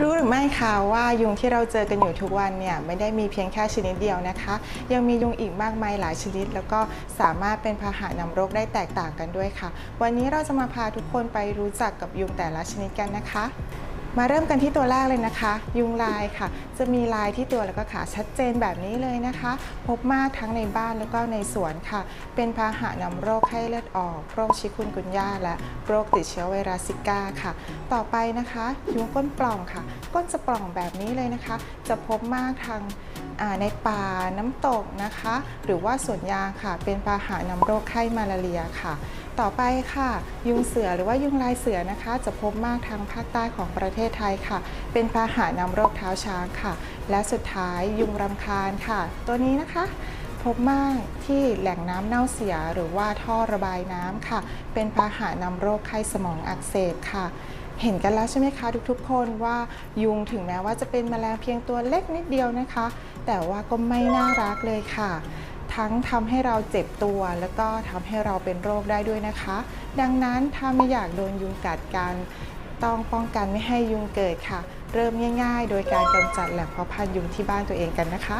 รู้หรือไม่คะว่ายุงที่เราเจอกันอยู่ทุกวันเนี่ยไม่ได้มีเพียงแค่ชนิดเดียวนะคะ ยังมียุงอีกมากมายหลายชนิด แล้วก็สามารถเป็นพาหะนำโรคได้แตกต่างกันด้วยค่ะ วันนี้เราจะมาพาทุกคนไปรู้จักกับยุงแต่ละชนิดกันนะคะ มาเริ่มกันที่ตัวแรกเลยนะคะ ยุงลายค่ะ จะมีลายที่ตัวแล้วก็ขาชัดเจนแบบนี้เลยนะคะ พบมากทั้งในบ้านแล้วก็ในสวนค่ะ เป็นพาหะนำโรคไข้เลือดออกโรคชิคุนกุนย่าและโรคติดเชื้อไวรัสซิก้าค่ะ ต่อไปนะคะ ยุงก้นปล่องค่ะ ก้นจะปล่องแบบนี้เลยนะคะ จะพบมากทางในป่าน้ำตกนะคะ หรือว่าสวนยางค่ะ เป็นพาหะนำโรคไข้มาลาเรียค่ะ ต่อไปค่ะ ยุงเสือหรือว่ายุงลายเสือนะคะ จะพบมากทางภาคใต้ของประเทศไทยค่ะ เป็นพาหะนำโรคเท้าช้างค่ะ และสุดท้ายยุงรำคาญค่ะ ตัวนี้นะคะพบมากที่แหล่งน้ำเน่าเสียหรือว่าท่อระบายน้ำค่ะ เป็นพาหะนำโรคไข้สมองอักเสบค่ะ เห็นกันแล้วใช่ไหมคะทุกๆ คนว่ายุงถึงแม้ว่าจะเป็นแมลงเพียงตัวเล็กนิดเดียวนะคะ แต่ว่าก็ไม่น่ารักเลยค่ะ ทั้งทำให้เราเจ็บตัว แล้วก็ทำให้เราเป็นโรคได้ด้วยนะคะ ดังนั้นถ้าไม่อยากโดนยุงกัดกัน ต้องป้องกันไม่ให้ยุงเกิดค่ะ เริ่มง่าย ๆ โดยการกำจัดแหล่งเพาะพันธุ์ยุงที่บ้านตัวเองกันนะคะ